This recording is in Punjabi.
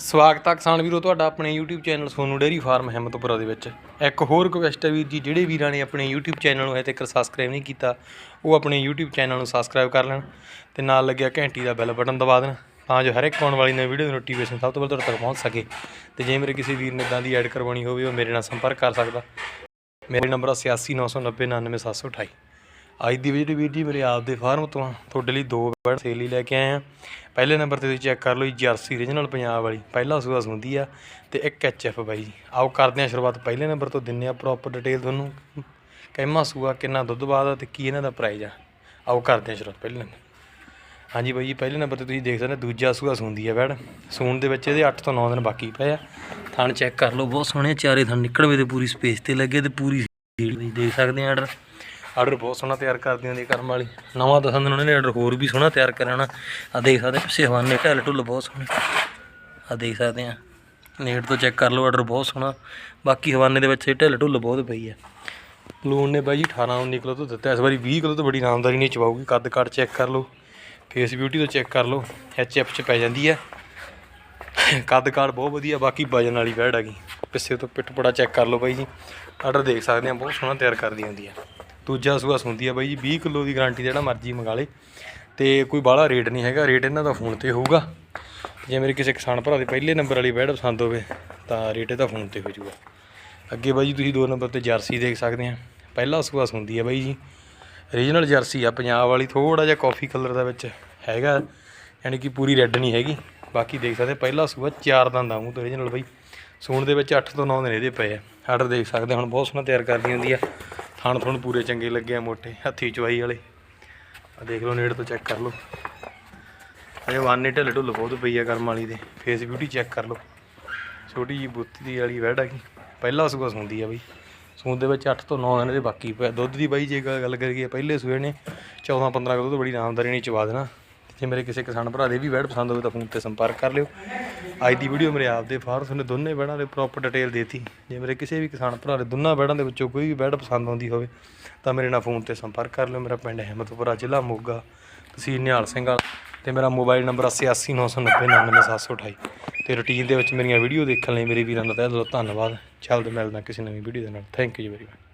ਸਵਾਗਤ ਹੈ ਕਿਸਾਨ ਵੀਰੋ, ਤੁਹਾਡਾ ਆਪਣੇ YouTube channel Sonu dairy farm Himmatpura ਦੇ ਵਿੱਚ। ਇੱਕ ਹੋਰ ਰਿਕੁਐਸਟ ਹੈ ਵੀਰ ਜੀ, ਜਿਹੜੇ ਵੀਰਾਂ ਨੇ ਆਪਣੇ YouTube ਚੈਨਲ ਨੂੰ ਹਜੇ ਤੱਕ ਸਬਸਕ੍ਰਾਈਬ ਨਹੀਂ ਕੀਤਾ, ਉਹ ਆਪਣੇ YouTube ਚੈਨਲ ਨੂੰ ਸਬਸਕ੍ਰਾਈਬ ਕਰ ਲੈਣ ਤੇ ਨਾਲ ਲੱਗਿਆ ਘੰਟੀ ਦਾ ਬੈਲ ਬਟਨ ਦਬਾ ਦੇਣ, ਤਾਂ ਜੋ ਹਰ ਇੱਕ ਆਉਣ ਵਾਲੀ ਨਵੀਂ ਵੀਡੀਓ ਦੀ ਨੋਟੀਫਿਕੇਸ਼ਨ ਸਭ ਤੋਂ ਪਹਿਲਾਂ ਤੁਹਾਡੇ ਤੱਕ ਪਹੁੰਚ ਸਕੇ। ਤੇ ਜੇ ਮੇਰੇ ਕਿਸੇ ਵੀਰ ਨੇ ਇਦਾਂ ਦੀ ਐਡ ਕਰਵਾਉਣੀ ਹੋਵੇ, ਉਹ ਮੇਰੇ ਨਾਲ ਸੰਪਰਕ ਕਰ ਸਕਦਾ। ਮੇਰੇ ਨੰਬਰ 8899090728 ਅੱਜ ਦੀ ਜਿਹੜੀ ਵੀਰ ਜੀ ਮੇਰੇ ਆਪ ਦੇ ਫਾਰਮ ਤੋਂ ਆ, ਤੁਹਾਡੇ ਲਈ ਦੋ ਬੈਡ ਸੇਲ ਲਈ ਲੈ ਕੇ ਆਏ ਆ। ਪਹਿਲੇ ਨੰਬਰ ਤੇ ਤੁਸੀਂ ਚੈੱਕ ਕਰ ਲਓ ਜੀ ਜਰਸੀ ਰੀਜਨਲ ਪੰਜਾਬ ਵਾਲੀ ਪਹਿਲਾ ਸੂਆ ਸੁੰਦੀ ਆ ਤੇ ਇੱਕ ਐਚਐਫ ਬਾਈ ਜੀ। ਆਓ ਕਰਦੇ ਆ ਸ਼ੁਰੂਆਤ ਪਹਿਲੇ ਨੰਬਰ ਤੋਂ ਦਿੰਨੇ ਆ ਪ੍ਰੋਪਰ ਡਿਟੇਲ ਤੁਹਾਨੂੰ। ਕਹਿਮਾ ਸੂਆ ਕਿੰਨਾ ਦੁੱਧ ਬਾਅਦ ਤੇ ਕੀ ਇਹਨਾਂ ਦਾ ਪ੍ਰਾਈਜ਼ ਆ। ਆਓ ਕਰਦੇ ਆ ਸ਼ੁਰੂਆਤ ਪਹਿਲੇ ਨੰਬਰ। ਹਾਂਜੀ ਬਾਈ ਜੀ ਪਹਿਲੇ ਨੰਬਰ ਤੇ ਤੁਸੀਂ ਦੇਖ ਸਕਦੇ ਹੋ ਦੂਜਾ ਸੂਆ ਸੁੰਦੀ ਆ ਬੈਡ। ਸੂਣ ਦੇ ਵਿੱਚ ਇਹਦੇ 8 ਤੋਂ 9 ਦਿਨ ਬਾਕੀ ਪਏ ਆ। ਥਣ ਚੈੱਕ ਕਰ ਲਓ ਬਹੁਤ ਸੋਹਣੇ ਚਾਰੇ ਥਣ ਨਿਕਲਵੇ ਤੇ ਪੂਰੀ ਸਪੇਸ ਤੇ ਲੱਗੇ ਤੇ ਪੂਰੀ ਦੇਖ ਸਕਦੇ ਆ ਆਰਡਰ ਆਰਡਰ ਬਹੁਤ ਸੋਹਣਾ ਤਿਆਰ ਕਰਦੀ ਹੁੰਦੀ ਕਰਮ ਵਾਲੀ। ਨਵਾਂ ਦਸੰਦ ਉਹਨਾਂ ਨੇ ਆਰਡਰ ਹੋਰ ਵੀ ਸੋਹਣਾ ਤਿਆਰ ਕਰਿਆ ਹੋਣਾ ਆ ਦੇਖ ਸਕਦੇ ਪਿੱਛੇ ਹਵਾਨੇ ਢੱਲ ਢੁੱਲ ਬਹੁਤ ਸੋਹਣੇ। ਆ ਦੇਖ ਸਕਦੇ ਆ। ਨੇੜ ਤੋਂ ਚੈੱਕ ਕਰ ਲਓ, ਆਰਡਰ ਬਹੁਤ ਸੋਹਣਾ। ਬਾਕੀ ਹਵਾਨੇ ਦੇ ਵਿੱਚ ਇਹ ਢਿੱਲ ਢੁੱਲ ਬਹੁਤ ਪਈ ਆ। ਲੂਣ ਨੇ ਬਾਈ ਜੀ 18 19 ਕਿਲੋ ਤੋਂ ਦਿੱਤਾ। ਇਸ ਵਾਰੀ 20 ਕਿਲੋ ਤੋਂ ਬੜੀ ਆਰਾਮਦਾਰੀ ਨਹੀਂ ਚਵਾਉਗੀ ਕੱਦ ਕੱਟ ਚੈੱਕ ਕਰ ਲਓ। ਫੇਸ ਬਿਊਟੀ ਤੋਂ ਚੈੱਕ ਕਰ ਲਓ। ਐਚ ਐਫ ਚ ਪੈ ਜਾਂਦੀ ਆ। ਕੱਦ ਕਾਠ ਬਹੁਤ ਵਧੀਆ, ਬਾਕੀ ਵਜਨ ਵਾਲੀ ਬੈੜ ਹੈਗੀ ਪਿੱਛੇ ਤੋਂ ਪਿੱਠ ਪੜਾ ਚੈੱਕ ਕਰ ਲਓ ਬਾਈ ਜੀ। ਆਰਡਰ ਦੇਖ ਸਕਦੇ ਆ, ਬਹੁਤ ਸੋਹਣਾ ਤਿਆਰ ਕਰਦੀ ਹੁੰਦੀ ਆ ਦੂਜਾ ਸੂਆ ਸੁੰਦੀ ਆ ਬਾਈ ਜੀ 20 ਕਿਲੋ ਦੀ ਗਾਰੰਟੀ ਜਿਹੜਾ ਮਰਜ਼ੀ ਮੰਗਾ ਲੇ। ਤੇ ਕੋਈ ਬਾਹਲਾ ਰੇਟ ਨਹੀਂ ਹੈਗਾ, ਰੇਟ ਇਹਨਾਂ ਦਾ ਫੋਨ ਤੇ ਹੋਊਗਾ। ਜੇ ਮੇਰੇ ਕਿਸੇ ਕਿਸਾਨ ਭਰਾ ਦੇ ਪਹਿਲੇ ਨੰਬਰ ਵਾਲੀ ਬੈੜ ਪਸੰਦ ਹੋਵੇ, ਤਾਂ ਰੇਟ ਇਹਦਾ ਫੋਨ ਤੇ ਹੋ ਜਾਊਗਾ। ਅੱਗੇ ਬਾਈ ਜੀ, ਤੁਸੀਂ ਦੋ ਨੰਬਰ ਤੇ ਜਰਸੀ ਦੇਖ ਸਕਦੇ ਆ। ਪਹਿਲਾ ਸੂਆ ਸੁੰਦੀ ਆ ਬਾਈ ਜੀ। ਰੀਜਨਲ ਜਰਸੀ ਆ, ਪੰਜਾਬ ਵਾਲੀ ਥੋੜਾ ਜਿਹਾ ਕਾਫੀ ਕਲਰ ਦਾ ਵਿੱਚ ਹੈਗਾ। ਯਾਨੀ ਕਿ ਪੂਰੀ ਰੈੱਡ ਨਹੀਂ ਹੈਗੀ। ਬਾਕੀ ਦੇਖ ਸਕਦੇ ਪਹਿਲਾ ਸੂਆ ਚਾਰ ਦੰਦ ਆਉਂ ਤੇ ਰੀਜਨਲ ਬਾਈ। ਸੂਣ ਦੇ ਵਿੱਚ 8 ਤੋਂ 9 ਦਿਨ ਇਹਦੇ ਪਏ ਆ। ਆਰਡਰ ਦੇਖ ਸਕਦੇ ਹੁਣ ਬਹੁਤ ਸੋਹਣਾ ਤਿਆਰ ਕਰਦੀ ਹੁੰਦੀ ਆ। ਥਣ ਥਣ ਪੂਰੇ ਚੰਗੇ ਲੱਗੇ ਆ ਮੋਟੇ, ਹੱਥੀ ਚਵਾਈ ਵਾਲੇ। ਆ ਦੇਖ ਲਓ, ਨੇੜੇ ਤੋਂ ਚੈੱਕ ਕਰ ਲਓ। ਅਜੇ ਵਾਨੇ ਢਿੱਲ ਢੁੱਲ ਬਹੁਤ ਪਈ ਆ ਕਰਮ ਵਾਲੀ ਦੇ। ਫੇਸ ਬਿਊਟੀ ਚੈੱਕ ਕਰ ਲਓ। ਛੋਟੀ ਜੀ ਬੁੱਤੀ ਦੀ ਵਾਲੀ ਵੈੜ ਹੈਗੀ ਪਹਿਲਾ ਸੂਆ ਸੁੰਦੀ ਆ ਬਈ। ਸੂਣ ਦੇ ਵਿੱਚ 8 ਤੋਂ 9 ਦਿਨ ਦੇ ਬਾਕੀ ਪਿਆ ਦੁੱਧ ਦੀ ਬਾਈ ਜੇ ਗੱਲ ਕਰੀਏ, ਪਹਿਲੇ ਸੂਏ ਨੇ 14 15 ਕਿਲੋ ਤੋਂ ਬੜੀ ਆਰਾਮਦਾਰੀ ਨਹੀਂ ਚਵਾ ਦੇਣਾ। ਜੇ ਮੇਰੇ ਕਿਸੇ ਕਿਸਾਨ ਭਰਾ ਦੇ ਵੀ ਵੈੜ ਪਸੰਦ ਹੋਵੇ ਤਾਂ ਫੋਨ ਤੇ ਸੰਪਰਕ ਕਰ ਲਿਓ। ਅੱਜ ਦੀ ਵੀਡੀਓ ਮੇਰੇ ਆਪ ਦੇ ਫਾਰਸ ਨੇ ਦੋਨੇ ਵੈੜਾਂ ਦੇ ਪ੍ਰੋਪਰ ਡਿਟੇਲ ਦੇਤੀ। ਜੇ ਮੇਰੇ ਕਿਸੇ ਵੀ ਕਿਸਾਨ ਭਰਾ ਦੇ ਦੋਨਾਂ ਵੈੜਾਂ ਦੇ ਵਿੱਚੋਂ ਕੋਈ ਵੀ ਵੈੜ ਪਸੰਦ ਆਉਂਦੀ ਹੋਵੇ, ਤਾਂ ਮੇਰੇ ਨਾਲ ਫੋਨ ਤੇ ਸੰਪਰਕ ਕਰ ਲਿਓ। ਮੇਰਾ ਪਿੰਡ ਹਿੰਮਤਪੁਰਾ ਜ਼ਿਲ੍ਹਾ ਮੋਗਾ। ਤਹਿਸੀਲ ਨਿਹਾਲ ਸਿੰਘ ਵਾਲਾ ਤੇ ਮੇਰਾ ਮੋਬਾਈਲ ਨੰਬਰ 8899099728 ਤੇ ਰੁਟੀਨ ਦੇ ਵਿੱਚ ਮੇਰੀਆਂ ਵੀਡੀਓ ਦੇਖਣ ਲਈ ਮੇਰੇ ਵੀਰਾਂ ਦਾ ਤਹਿ ਦਿਲੋਂ ਧੰਨਵਾਦ। ਜਲਦ ਮਿਲਦਾ ਕਿਸੇ ਨਵੀਂ ਵੀਡੀਓ ਦੇ ਨਾਲ। Thank you very much